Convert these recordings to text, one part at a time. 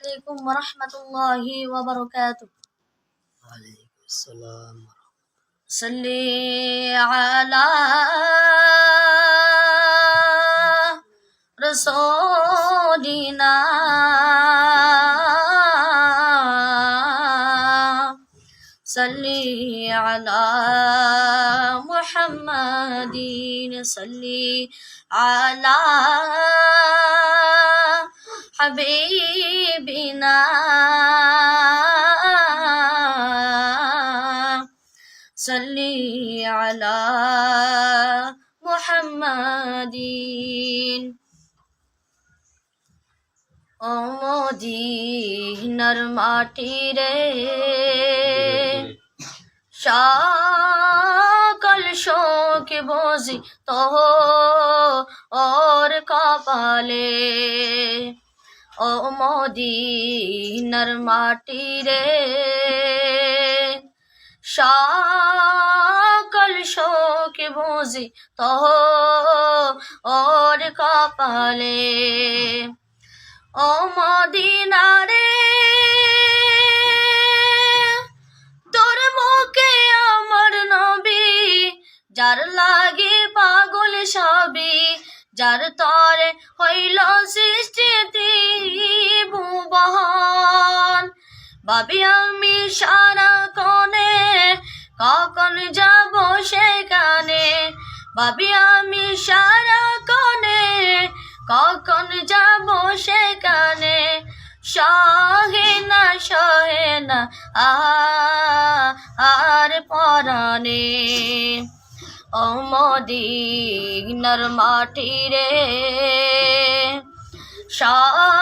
عليكم ورحمة الله وبركاته. وعليكم السلام صلي على رسولنا. صلي على محمد صلي على حبيبنا صل على محمد অমদিনার মাটি রে সকল শোক বজি তো ওর কপালে ও মদিনার মাটি রে সকল শোক বুঝি তহ ওর কপালে। ও মদিনারে, তোর মুখে আমার নবী, যার লাগে পাগল সবই, যার তরে হইল সৃষ্টি ভাবি আমি সারা কনে, কখন যাব সেখানে? ভাবি আমি সারা কনে, কখন যাব সেখানে? সহে না সহে না আর পরাণে। অমদিনার মাটি রে সকল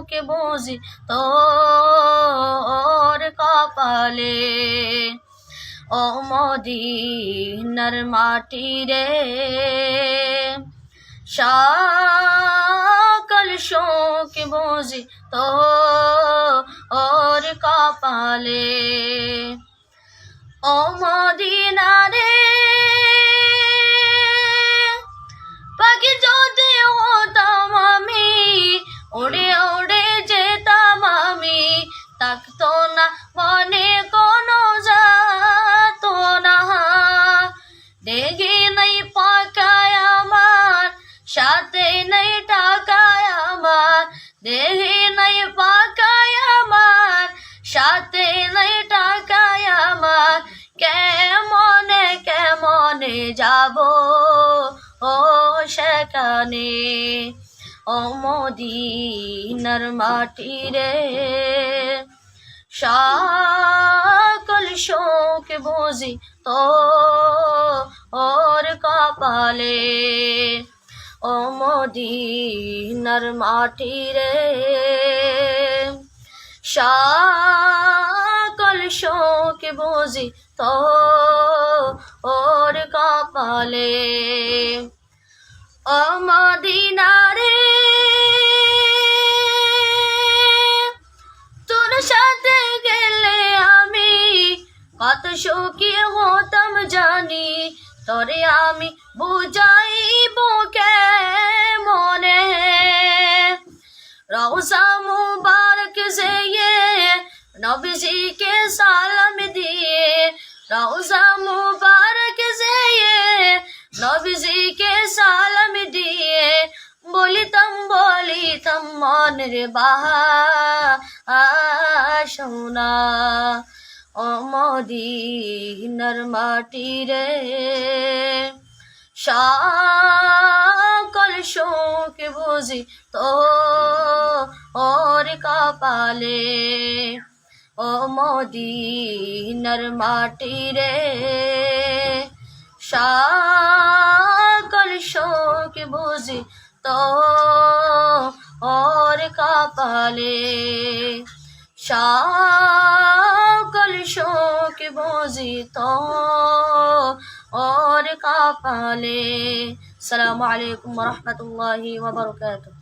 শোক বুঝি তোর কপালে। অমদিনার মাটি রে, সকল শোক বুঝি তো ওর কপালে। ও মদিনারে নাই টাকায় আমার দেখি নাই পাকায় আমার, সাথে নাই টাকায় আমার, কেমনে কেমনে যাব? ও সেখানে, ও মদিনার মাটি রে সকল শোক বুঝি তো ওর কপালে। ও মদিনার মাটি রে সকল শোক বুঝি তো ওর কপালে। ও মদিনারে তোর সাথে গেলে আমি কত সুখী হতাম জানি। তোরে আমি বুঝাইব কে মনে রওজা মুবারক যেয়ে নবীজি কে সালাম দিয়ে রওজা মুবারক যেয়ে নবীজি কে সালাম দিয়ে বলিতাম বলিতাম, মনের বাসনা অমদিনার মাটি রে সকল শোক বুঝি তো ওর কপালে। ও মদিনার মাটি রে সকল শোক বুঝি তো ওর কপালে। সকল শোক বজিত ওর কাপালে। সালামু আলাইকুম রহমতুল্লাহি ওয়া বারাকাতুহু।